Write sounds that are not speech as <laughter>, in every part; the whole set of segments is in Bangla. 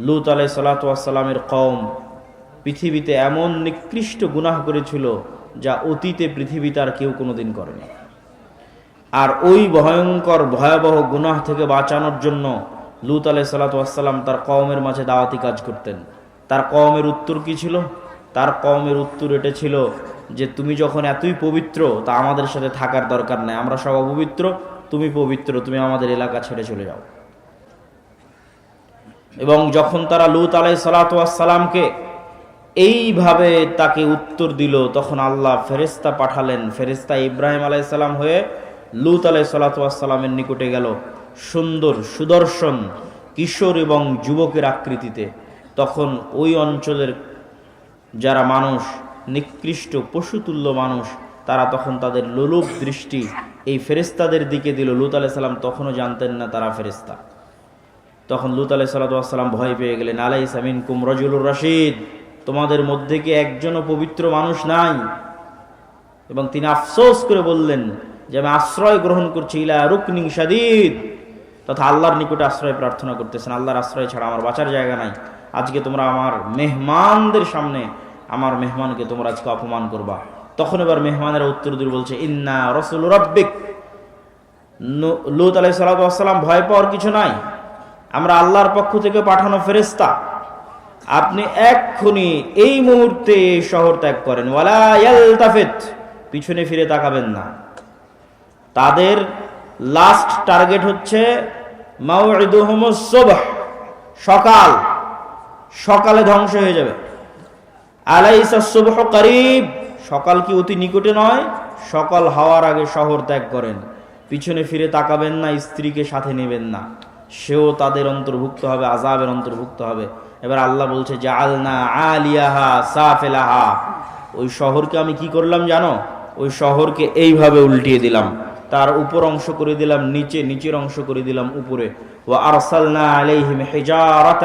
লুত আলাই সালাতামের কম পৃথিবীতে এমন নিকৃষ্ট গুনাহ করেছিল যা অতীতে পৃথিবীতে আর কেউ কোনোদিন করেনি। আর ওই ভয়ঙ্কর, ভয়াবহ গুনাহ থেকে বাঁচানোর জন্য লুত আলাই সালাতাম তার কওমের মাঝে দাওয়াতি কাজ করতেন। তার কওমের উত্তর কি ছিল? তার কওমের উত্তর এটা ছিল যে, তুমি যখন এতই পবিত্র, তা আমাদের সাথে থাকার দরকার নেই। আমরা সব অপবিত্র, তুমি পবিত্র, তুমি আমাদের এলাকা ছেড়ে চলে যাও। এবং যখন তারা লুত আলাই সালাতামকে এইভাবে তাকে উত্তর দিল, তখন আল্লাহ ফেরেস্তা পাঠালেন। ফেরেস্তা ইব্রাহিম আলাইসাল্লাম হয়ে লুত আলাই সালাতামের নিকটে গেল। সুন্দর সুদর্শন কিশোর এবং যুবকের আকৃতিতে। তখন ওই অঞ্চলের যারা মানুষ, নিকৃষ্ট পশুতুল্য মানুষ, তারা তখন তাদের লোলুপ দৃষ্টি এই ফেরেস্তাদের দিকে দিল। লুত আলাই সাল্লাম তখনও জানতেন না তারা ফেরেস্তা তখন লুত আলাই সাল্লাম ভয় পেয়ে গেলেন আলাই সামিন কুম রজুলুর রশিদ, তোমাদের মধ্যে কি একজনও পবিত্র মানুষ নাই? এবং তিনি আফসোস করে বললেন যে আমি আশ্রয় গ্রহণ করছি ইলা রুকনিং সাদিদ তথা আল্লাহর নিকটে আশ্রয় প্রার্থনা করতেছেন, আল্লাহর আশ্রয় ছাড়া আমার বাঁচার জায়গা নাই। আজকে তোমরা আমার মেহমানদের সামনে, আমার মেহমানকে তোমরা আজকে অপমান করবা। তখন এবার মেহমানেরা উত্তর দিয়ে বলছে, ইন্না রসুল রব্বিক। লুত আলাই সাল্লাম ভয় পাওয়ার কিছু নাই। আমরা আল্লাহর পক্ষ থেকে পাঠানো ফেরেস্তা আপনি এক্ষুনি এই মুহূর্তে শহর ত্যাগ করেন। পিছনে ফিরে তাকাবেন না। তাদের লাস্ট টার্গেট হচ্ছে সকাল। সকালে ধ্বংস হয়ে যাবে। আলাইসা সুবহ করিব, সকাল কি অতি নিকটে নয়? সকাল হওয়ার আগে শহর ত্যাগ করেন। পিছনে ফিরে তাকাবেন না, স্ত্রীকে সাথে নেবেন না। সেও তাদের অন্তর্ভুক্ত হবে আজাবের অন্তর্ভুক্ত হবে। এবার আল্লাহ বলছে যে আলনা আলিয়াহা সাফেলাহা। ওই শহরকে আমি কি করলাম জানো? ওই শহরকে এইভাবে উল্টিয়ে দিলাম। তার উপর অংশ করে দিলাম, নিচে, নিচের অংশ করে দিলাম উপরে। ও আরসালনা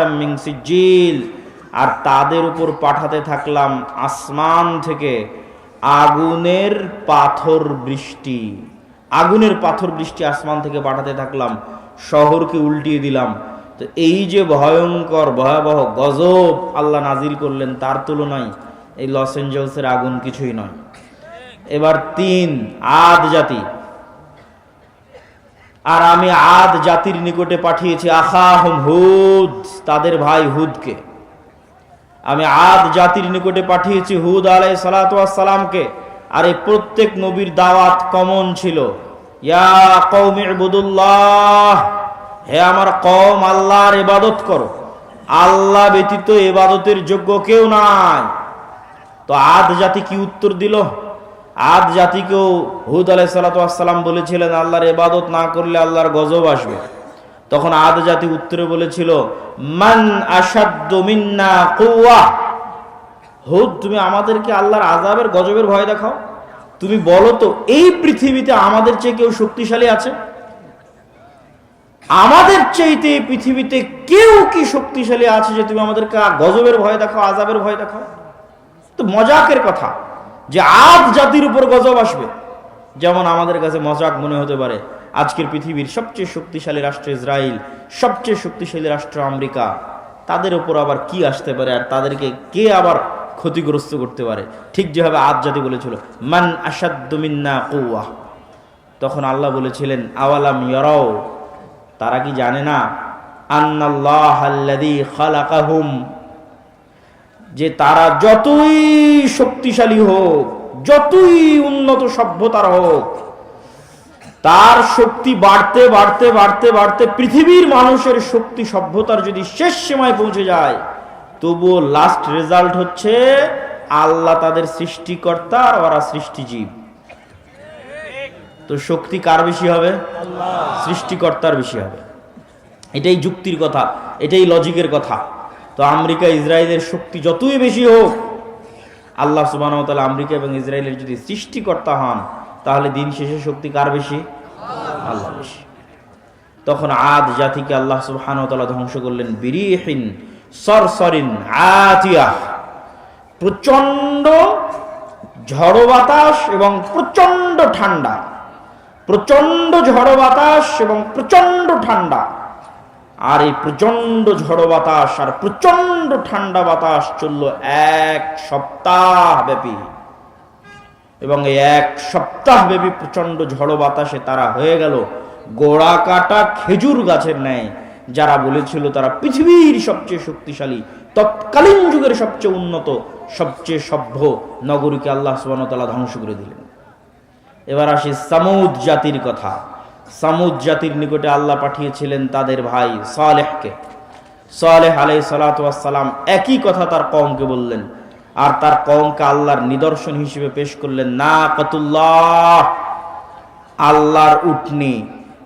মিন সিজিল আর তাদের উপর পাঠাতে থাকলাম আসমান থেকে আগুনের পাথর বৃষ্টি। আগুনের পাথর বৃষ্টি আসমান থেকে পাঠাতে থাকলাম। শহরকে উল্টিয়ে দিলাম। তো এই যে ভয়ঙ্কর, ভয়াবহ গজব আল্লাহ নাজিল করলেন, তার তুলনায় এই লস এঞ্জেলসের আগুন কিছুই নয়। এবার তিন, আদ জাতি। আর আমি আদ জাতির নিকটে পাঠিয়েছি আখাহম হুদ, তাদের ভাই হুদকে। আমি আদ জাতির নিকটে পাঠিয়েছি হুদ আলাই সালাতামকে আর এই প্রত্যেক নবীর দাওয়াত কমন ছিল। ইয়া কৌমি ইবুদুল্লাহ, হে আমার কম আল্লাহর ইবাদত করো। আল্লাহ ব্যতীত ইবাদতের যোগ্য কেউ নাই। তো আদ জাতি কি উত্তর দিল? আদ জাতিকেও হুদ আলাই সালাতাম বলেছিলেন, আল্লাহর ইবাদত না করলে আল্লাহর গজব আসবে। তখন আদ জাতি উত্তরে বলেছিল, মান আসাদ্দ মিন্না কৌয়া হুদ, তুমি আমাদেরকে আল্লাহর আজাবের গজবের ভয় দেখাও। তুমি বলো তো, এই পৃথিবীতে আমাদের চেয়ে কেউ শক্তিশালী আছে? আমাদের চাইতে এই পৃথিবীতে কেউ কি শক্তিশালী আছে যে তুমি আমাদেরকে গজবের ভয় দেখাও আজাবের ভয় দেখাও? তো মজাকের কথা, যে আজ জাতির উপর গজব আসবে। যেমন আমাদের কাছে মজাক মনে হতে পারে, আজকের পৃথিবীর সবচেয়ে শক্তিশালী রাষ্ট্র ইসরায়েল সবচেয়ে শক্তিশালী রাষ্ট্র আমেরিকা, তাদের উপর আবার কি আসতে পারে আর তাদেরকে কে আবার ক্ষতিগ্রস্ত করতে পারে। ঠিক যেভাবে আদ জাতি বলেছিল, মান আসাদ্দমিন্না কৌয়া তখন আল্লাহ বলেছিলেন, আওয়ালাম ইয়রাও তারা কি জানে না? আন্নাল্লাহ খালাকাহুম। যে তারা যতই শক্তিশালী হোক, যতই উন্নত সভ্যতার হোক, তার শক্তি বাড়তে বাড়তে বাড়তে বাড়তে পৃথিবীর মানুষের শক্তি সভ্যতার যদি শেষ সীমায় পৌঁছে যায় তবুও লাস্ট রেজাল্ট হচ্ছে আল্লাহ তাদের সৃষ্টিকর্তা আর ওরা সৃষ্টিজীব। তো শক্তি কার বেশি হবে? সৃষ্টিকর্তার বেশি হবে। এটাই যুক্তির কথা, এটাই লজিকের কথা। তো আমেরিকা, ইসরায়েলের শক্তি যতই বেশি হোক, আল্লাহ সুবাহ আমেরিকা এবং ইসরায়েলের যদি সৃষ্টিকর্তা হন, তাহলে দিন শেষে শক্তি কার বেশি? আল্লাহ বেশি। তখন আদ জাতিকে আল্লাহ সুবহান ধ্বংস করলেন। বিরিহীন সরসরিন আতিয়া। প্রচণ্ড ঝড়ো বাতাস এবং প্রচণ্ড ঠান্ডা। প্রচণ্ড ঝড়ো বাতাস এবং প্রচণ্ড ঠান্ডা। আর এই প্রচণ্ড ঝড়ো বাতাস আর প্রচণ্ড ঠান্ডা বাতাস চলল এক সপ্তাহ ব্যাপী এবং এই এক সপ্তাহ ব্যাপী প্রচণ্ড ঝড়ো বাতাসে তারা হয়ে গেল গোড়া কাটা খেজুর গাছের ন্যায়। যারা বলেছিল তারা পৃথিবীর সবচেয়ে শক্তিশালী, তৎকালীন যুগের সবচেয়ে উন্নত, সবচেয়ে সভ্য নগরীকে আল্লাহ সুবাহতাল্লাহ ধ্বংস করে দিলেন। এবার আসি সামুদ জাতির কথা। সামুদ জাতির নিকটে আল্লাহ পাঠিয়েছিলেন তাদের ভাই সালেহকে। সালেহ আলাই সালাতাম একই কথা তার কমকে বললেন। আর তার কমকে আল্লাহর নিদর্শন হিসেবে পেশ করলেন না কতুল্লাহ আল্লাহর উটনি।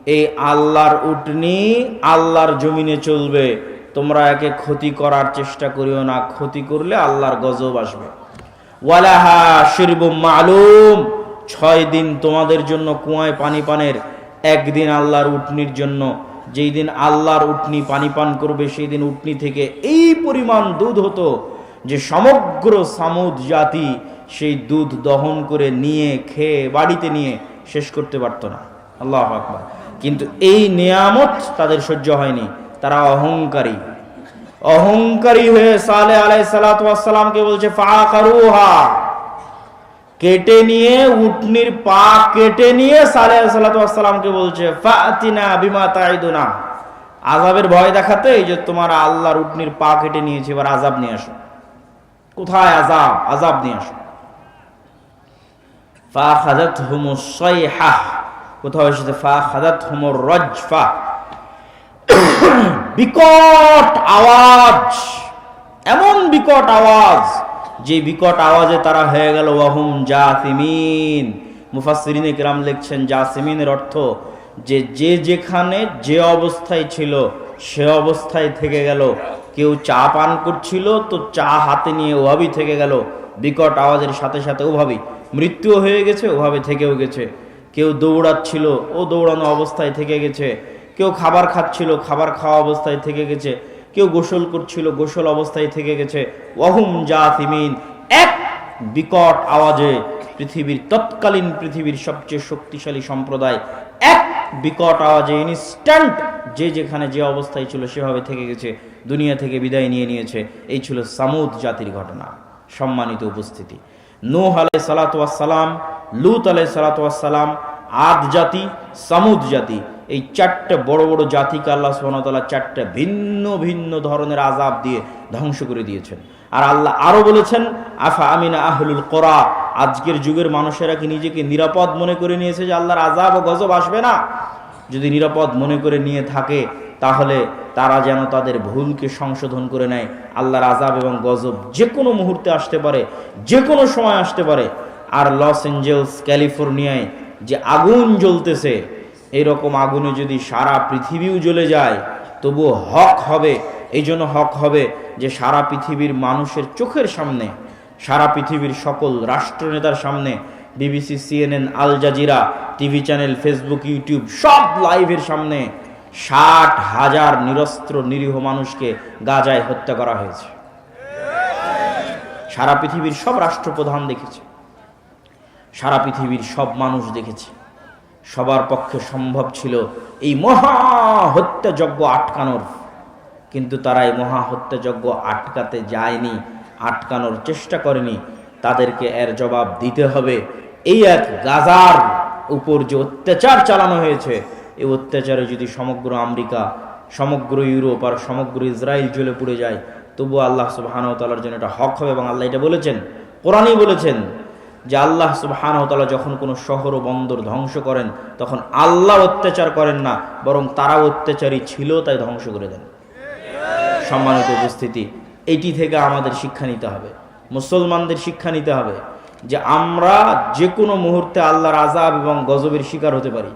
এই আল্লাহর উটনি আল্লাহর জমিনে চলবে। তোমরা একে ক্ষতি করার চেষ্টা করিও না, ক্ষতি করলে আল্লাহর গজব আসবে। ওয়ালাহা শিরবু মালুম, ছয় দিন তোমাদের জন্য কুয়ায় পানি পানের, একদিন আল্লাহর উটনির জন্য। যেই দিন আল্লাহর উটনি পানি পান করবে, সেই দিন উটনি থেকে এই পরিমাণ দুধ হতো যে সমগ্র সামুদ জাতি সেই দুধ দহন করে নিয়ে, খেয়ে, বাড়িতে নিয়ে শেষ করতে পারত না। আল্লাহ আকবার। কিন্তু এই নিয়ামত তাদের সহ্য হয়নি। তারা অহংকারী। অহংকারী হয়ে সালে আলাই সালাতামকে বলছে কেটে নিয়ে, উটনির পা কেটে নিয়ে সালে সালাতামকে বলছে আজাবের ভয় দেখাতে এই যে তোমার আল্লাহর উটনির পা কেটে নিয়েছে, এবার আজাব নিয়ে আসো। কোথায় আজাব আজাব নিয়ে আসো। কোথাও এসেছে, ফা খাজাত হুমুর রজফা। <coughs> বিকট আওয়াজ, এমন বিকট আওয়াজ, যে বিকট আওয়াজে তারা হয়ে গেল, ওয়াহুম জাসিমিন। মুফাসসিরিনে কিরাম লিখছেন, জাসিমিনের অর্থ যে যে যেখানে যে অবস্থায় ছিল, সে অবস্থায় থেকে গেল। কেউ চা পান করছিল, তো চা হাতে নিয়ে ওভাবেই থেকে গেল। বিকট আওয়াজের সাথে সাথে ওভাবেই, মৃত্যুও হয়ে গেছে, ওভাবে থেকেও গেছে। কেউ দৌড়াচ্ছিল, ও দৌড়ানো অবস্থায় থেকে গেছে। কেউ খাবার খাচ্ছিল, খাবার খাওয়া অবস্থায় থেকে গেছে। কেউ গোসল করছিল, গোসল অবস্থায় থেকে গেছে। ওয়াহুম জাতিমিন এক বিকট আওয়াজে পৃথিবীর, তৎকালীন পৃথিবীর সবচেয়ে শক্তিশালী সম্প্রদায়, এক বিকট আওয়াজে ইনস্ট্যান্ট যে যেখানে যে অবস্থায় ছিল সেভাবে থেকে গেছে। দুনিয়া থেকে বিদায় নিয়ে নিয়েছে। এই ছিল সামুদ জাতির ঘটনা, সম্মানিত উপস্থিতি। নূহ আলাই সালাতাম লুত আলাই সালাতাম আদ জাতি, সামুদ জাতি। এই চারটে বড় বড় জাতিকে আল্লাহ সুবহানাহু চারটে ভিন্ন ভিন্ন ধরনের আজাব দিয়ে ধ্বংস করে দিয়েছেন। আর আল্লাহ আরও বলেছেন, আফা আমিনা আহলুল করা? আজকের যুগের মানুষেরা কি নিজেকে নিরাপদ মনে করে নিয়েছে যে আল্লাহর আজাব ও গজব আসবে না? যদি নিরাপদ মনে করে নিয়ে থাকে, তাহলে তারা যেন তাদের ভুলকে সংশোধন করে নেয়। আল্লাহর আজাব এবং গজব যে কোনো মুহূর্তে আসতে পারে যে কোনো সময় আসতে পারে। আর লস এঞ্জেলস, ক্যালিফোর্নিয়ায় যে আগুন জ্বলতেছে, এরকম আগুনে যদি সারা পৃথিবীও জ্বলে যায়, তবুও হক হবে, এই জন্য হক হবে যে সারা পৃথিবীর মানুষের চোখের সামনে, সারা পৃথিবীর সকল রাষ্ট্রনেতার সামনে, BBC, CNN, Al Jazeera, TV channel, Facebook, YouTube, সব লাইভের সামনে ষাট হাজার নিরস্ত্র নিরীহ মানুষকে গাজায় হত্যা করা হয়েছে। সারা পৃথিবীর সব রাষ্ট্রপ্রধান দেখেছে। সারা পৃথিবীর সব মানুষ দেখেছে। সবার পক্ষে সম্ভব ছিল এই মহা হত্যাযজ্ঞ আটকানোর। কিন্তু তারা এই মহা হত্যাযজ্ঞ আটকাতে যায়নি, আটকানোর চেষ্টা করেনি। তাদেরকে এর জবাব দিতে হবে, এই এক গাজার উপর যে অত্যাচার চালানো হয়েছে, এই অত্যাচারে যদি সমগ্র আমেরিকা, সমগ্র ইউরোপ আর সমগ্র ইসরায়েল জ্বলে পুড়ে যায়, তবুও আল্লাহ সুবাহানতালার জন্য এটা হক হবে এবং আল্লাহ এটা বলেছেন, কোরআনই বলেছেন যে আল্লাহ সুবাহানতালা যখন কোনো শহর ও বন্দর ধ্বংস করেন, তখন আল্লাহ অত্যাচার করেন না, বরং তারা অত্যাচারী ছিল, তাই ধ্বংস করে দেন। সম্মানিত উপস্থিতি, এটি থেকে আমাদের শিক্ষা নিতে হবে, মুসলমানদের শিক্ষা নিতে হবে যে আমরা যে কোনো মুহূর্তে আল্লাহর আজাব এবং গজবের শিকার হতে পারি।